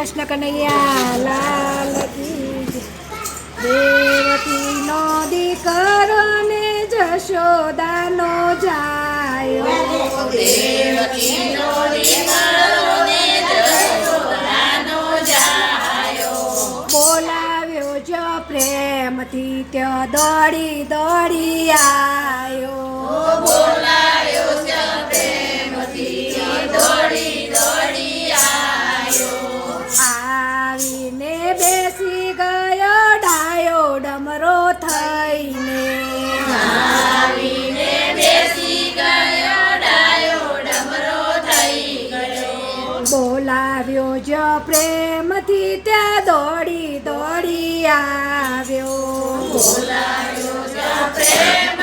કૃષ્ણ કનૈયા, લાલ કી જય. દેવકીનો દીકરો ને જશોદાનો જાયો બોલાવ્યો જો પ્રેમથી ત્યો દોડી દોડી આયો આવીને બેસી ગયો ડાયો ડમરો થઈને બોલાવ્યો જો પ્રેમથી ત્યાં દોડી દોડી આવ્યો. માખણ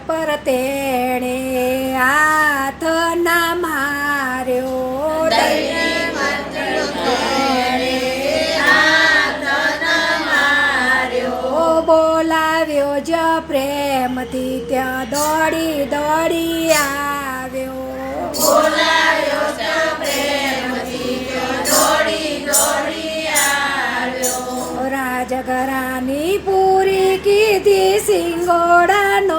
પર તેણે હાથ ના માર્યો બોલાવ્યો જ પ્રેમથી ત્યાં દોડી દોડી આવ્યો. રાજગરાની પૂરી કીધી સિંગોડાનો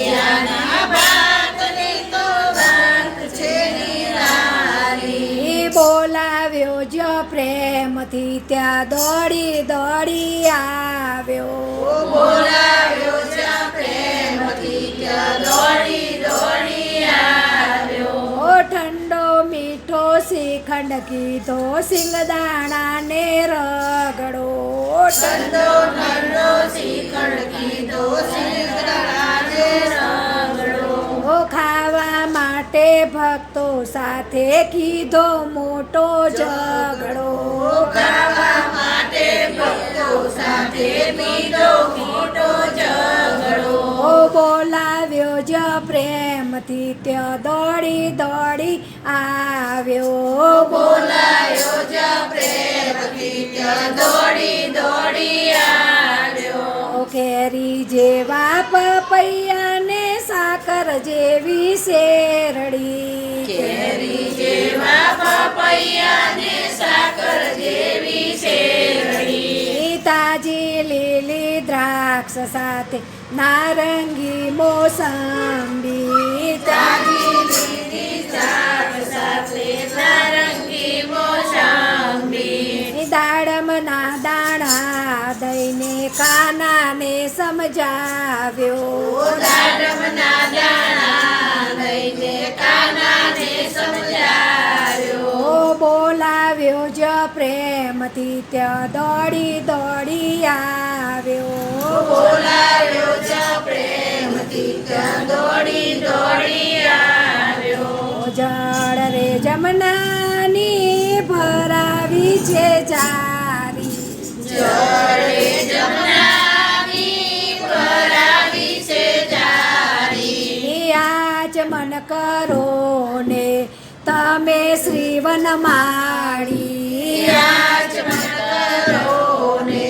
પ્રેમથી ત્યાં દોડી દોડી આવ્યો. ઓ ઠંડો મીઠો શ્રીખંડ કીધો સિંગદાણા ને રગડો ઠંડો ઓ ખાવા માટે ભક્તો સાથે કીધો મોટો ઝઘડો. બોલાવ્યો જ પ્રેમથી ત્યાં દોડી દોડી આવ્યો. બોલાવ્યો જ પ્રેમથી ત્યાં દોડી દોડી આવ્યો. કેરી જેવા ને સાકર જેવી શેરડી કેરી જેવા પપૈયા ને સાકર જેવી શેરડી તાજી લીલી દ્રાક્ષ સાથે નારંગી મોસંબી. તાજી લીલી દ્રાક્ષ સાથે નારંગી કાનાને સમજાવ્યો. દાડમના બોલાવ્યો જ પ્રેમથી ત્યાં દોડી દોડી આવ્યો. બોલાવ્યો મન કરો ને તમે શ્રીવન માળી. આજ મન કરો ને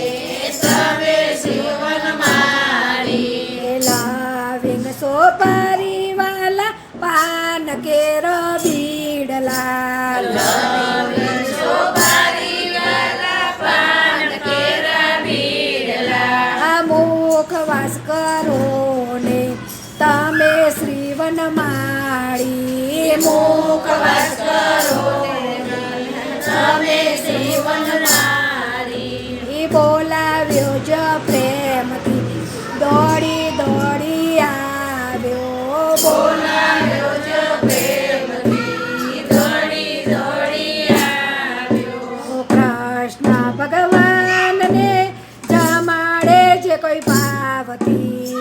તમે શ્રીવન માળી લાવિંગ સો પરિવાલા પાન કેર બીડલા બોલાવ્યો જ પ્રેમથી. દોડી દોડી આવ્યો. બોલાવ્યો જ પ્રેમથી. દોડી દોડી આવ્યો. કૃષ્ણ ભગવાનને જમાડે જે કોઈ પાવતી.